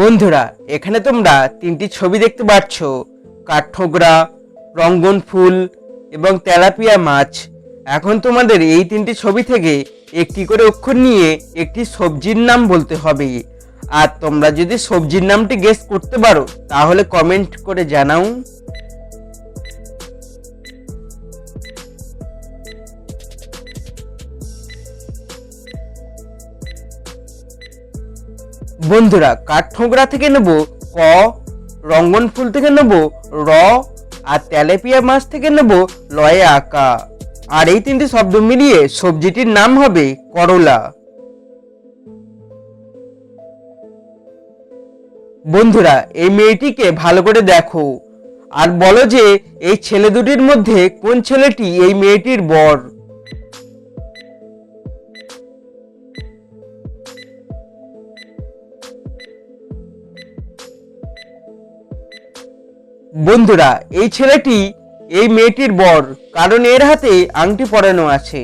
বন্ধুরা, এখানে তোমরা তিনটি ছবি দেখতে পাচ্ছ। কাঠঠোকরা, রঙ্গন ফুল এবং তেলাপিয়া মাছ। এখন তোমাদের এই তিনটি ছবি থেকে একটি করে অক্ষর নিয়ে একটি সবজির নাম বলতে হবে। আর তোমরা যদি সবজির নামটি গেস করতে পারো, তাহলে কমেন্ট করে জানাও। বন্ধুরা কাঠঠোকরা থেকে নেব ক, রঙ্গন ফুল থেকে নেব র, আর তেলেপিয়া মাছ থেকে নেব লয়ে আঁকা। আর এই তিনটি শব্দ মিলিয়ে সবজিটির নাম হবে করলা। বন্ধুরা, এই মেয়েটিকে ভালো করে দেখো। আর বলো যে, এই ছেলে দুটির মধ্যে কোন ছেলেটি এই মেয়েটির বর? বন্ধুরা, এই ছেলেটি এই মেয়েটির বর, কারণ এর হাতে আংটি পরানো আছে।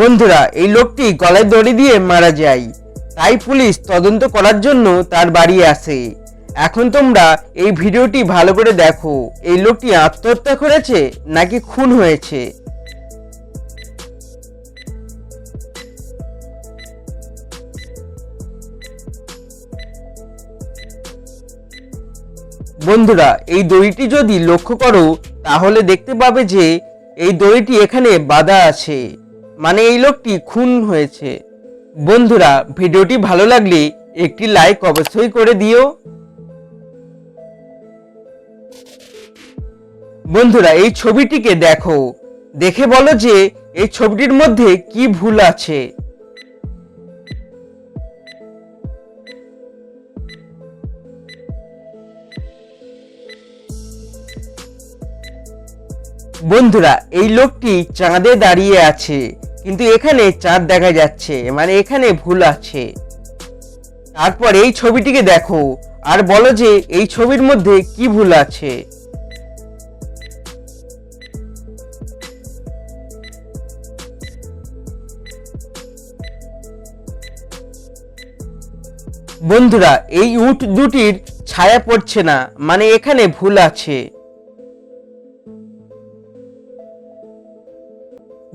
বন্ধুরা, এই লোকটি গলায় দড়ি দিয়ে মারা যায়। তাই পুলিশ তদন্ত করার জন্য তার বাড়ি আসে। এখন তোমরা এই ভিডিওটি ভালো করে দেখো, এই লোকটি আত্মহত্যা করেছে নাকি খুন হয়েছে। বন্ধুরা, এই দড়িটি যদি লক্ষ্য করো, তাহলে দেখতে পাবে যে এই দড়িটি এখানে বাঁধা আছে। মানে এই লোকটি খুন হয়েছে। বন্ধুরা, ভিডিওটি ভালো লাগলে একটি লাইক অবশ্যই করে দিও। বন্ধুরা, এই ছবিটিকে দেখো। দেখে বলো যে এই ছবিটির মধ্যে কি ভুল আছে। বন্ধুরা, এই লোকটি চাঁদে দাঁড়িয়ে আছে, কিন্তু এখানে চাঁদ দেখা যাচ্ছে মানে এখানে ভুল আছে। তারপর এই ছবিটিকে দেখো, আর বলো যে এই ছবির মধ্যে কি ভুল আছে। বন্ধুরা, এই উট দুটির ছায়া পড়ছে না মানে এখানে ভুল আছে।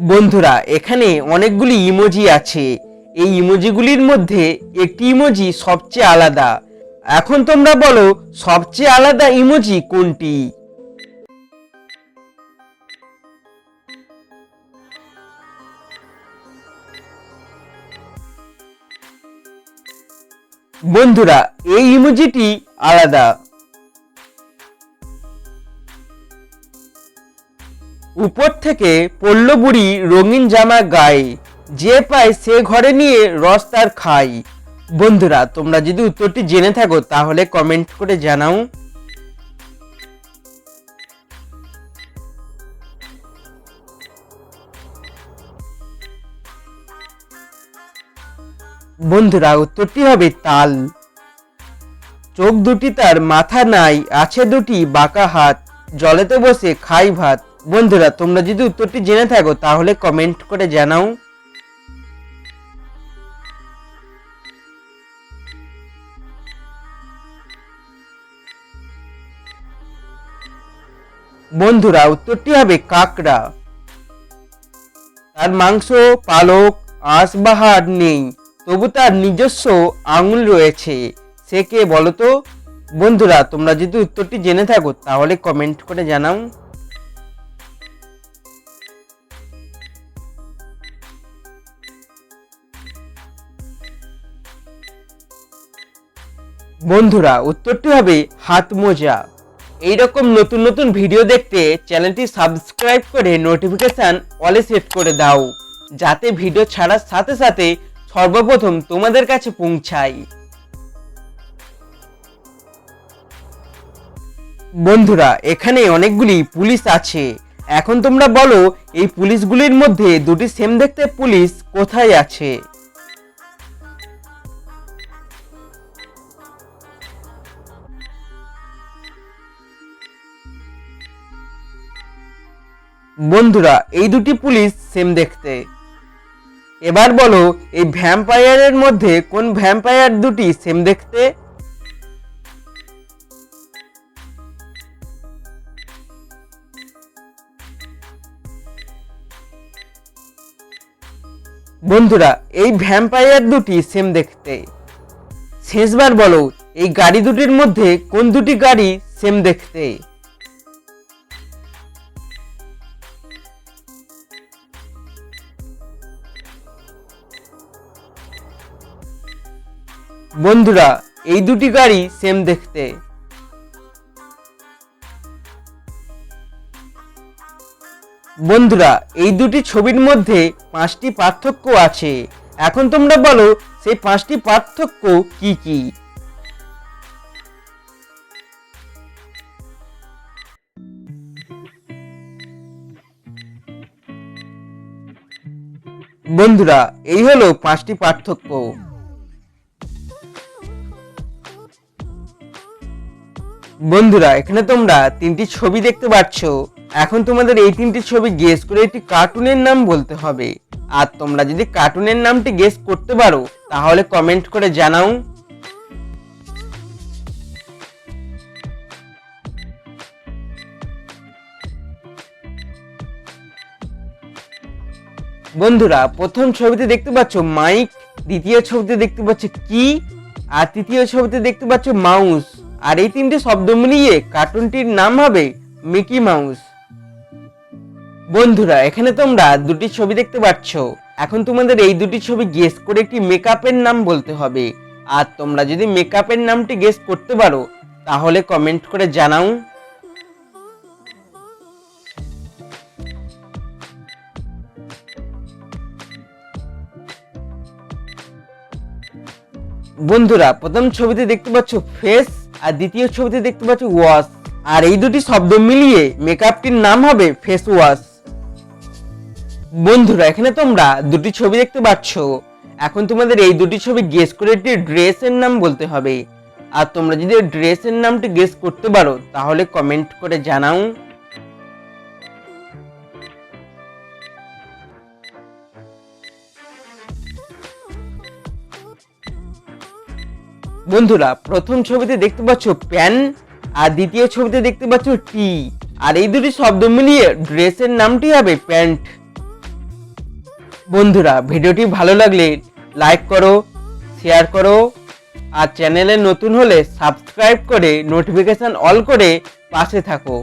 বন্ধুরা, এখানে অনেকগুলি ইমোজি আছে। এই ইমোজিগুলির মধ্যে একটি ইমোজি সবচেয়ে আলাদা। এখন তোমরা বলো, সবচেয়ে আলাদা ইমোজি কোনটি? বন্ধুরা, এই ইমোজিটি আলাদা। উপর থেকে পড়ল বুড়ি রঙিন জামা গায়ে। যে পায় সে ঘরে নিয়ে রস তার খাই বন্ধুরা, তোমরা যদি উত্তরটি জেনে থাকো, তাহলে কমেন্ট করে জানাও। বন্ধুরা, উত্তরটি হবে তাল। চোখ দুটি তার মাথা নাই, আছে দুটি বাঁকা হাত। জলেতে বসে খাই ভাত। বন্ধুরা, তোমরা যদি উত্তরটি জেনে থাকো, তাহলে কমেন্ট করে জানাও। বন্ধুরা, উত্তরটি হবে কাকড়া। তার মাংস, পালক, আঁশ বা হাড় নেই, তবু তার নিজস্ব আঙুল রয়েছে। সে কে বলতো বন্ধুরা, তোমরা যদি উত্তরটি জেনে থাকো, তাহলে কমেন্ট করে জানাও। বন্ধুরা, উত্তরটি হবে হাত মোজা। এইরকম নতুন নতুন ভিডিও দেখতে চ্যানেলটি সাবস্ক্রাইব করে নোটিফিকেশান অলে সেভ করে দাও, যাতে ভিডিও ছাড়ার সাথে সাথে সর্বপ্রথম তোমাদের কাছে পৌঁছায় বন্ধুরা, এখানে অনেকগুলি পুলিশ আছে। এখন তোমরা বলো, এই পুলিশগুলির মধ্যে দুটি সেম দেখতে পুলিশ কোথায় আছে? বন্ধুরা, এই দুটি পুলিশ সেম দেখতে। এবার বলো, এই ভ্যাম্পায়ারের মধ্যে কোন ভ্যাম্পায়ার দুটি সেম দেখতে? বন্ধুরা, এই ভ্যাম্পায়ার দুটি সেম দেখতে। শেষবার বলো, এই গাড়ি দুটির মধ্যে কোন দুটি গাড়ি সেম দেখতে? বন্ধুরা, এই দুটি গাড়ি সেম দেখতে। বন্ধুরা, এই দুটি ছবির মধ্যে পাঁচটি পার্থক্য আছে। এখন তোমরা বলো, সেই পাঁচটি পার্থক্য কি কি? বন্ধুরা, এই হলো পাঁচটি পার্থক্য। বন্ধুরা, এখানে তোমরা তিনটি ছবি দেখতে পাচ্ছ। এখন তোমাদের এই তিনটি ছবি গেস করে একটি কার্টুনের নাম বলতে হবে। আর তোমরা যদি কার্টুনের নামটি গেস করতে পারো, তাহলে কমেন্ট করে জানাও। বন্ধুরা, প্রথম ছবিতে দেখতে পাচ্ছ মাইক, দ্বিতীয় ছবিতে দেখতে পাচ্ছ কি, আর তৃতীয় ছবিতে দেখতে পাচ্ছ মাউস। আর এই তিনটে শব্দ মিলিয়ে কার্টুনটির নাম হবে মিকি মাউস বন্ধুরা, এখানে তোমরা দুটি ছবি দেখতে পাচ্ছ। এখন তোমাদের এই দুটি ছবি গেস করে একটি মেকআপের নাম বলতে হবে। আর তোমরা যদি মেকআপের নামটি গেস করতে পারো, তাহলে কমেন্ট করে জানাও। বন্ধুরা, প্রথম ছবিতে দেখতে পাচ্ছ ফেস আর দ্বিতীয় ছবিতে দেখতে পাচ্ছি ওয়াশ আর এই দুটি শব্দ মিলিয়ে মেকআপটির নাম হবে ফেস ওয়াশ। বন্ধুরা, এখানে তোমরা দুটি ছবি দেখতে পাচ্ছ। এখন তোমাদের এই দুটি ছবি গেস করে একটি ড্রেসের নাম বলতে হবে। আর তোমরা যদি ড্রেসের নামটি গেস করতে পারো, তাহলে কমেন্ট করে জানাও। বন্ধুরা, প্রথম ছবিতে দেখতে পাচ্ছ প্যান, আর দ্বিতীয় ছবিতে দেখতে পাচ্ছ টি। আর এই দুটি শব্দ মিলিয়ে ড্রেসের নামটি হবে প্যান্ট। বন্ধুরা, ভিডিওটি ভালো লাগলে লাইক করো, শেয়ার করো, আর চ্যানেলে নতুন হলে সাবস্ক্রাইব করে নোটিফিকেশন অল করে পাশে থাকো।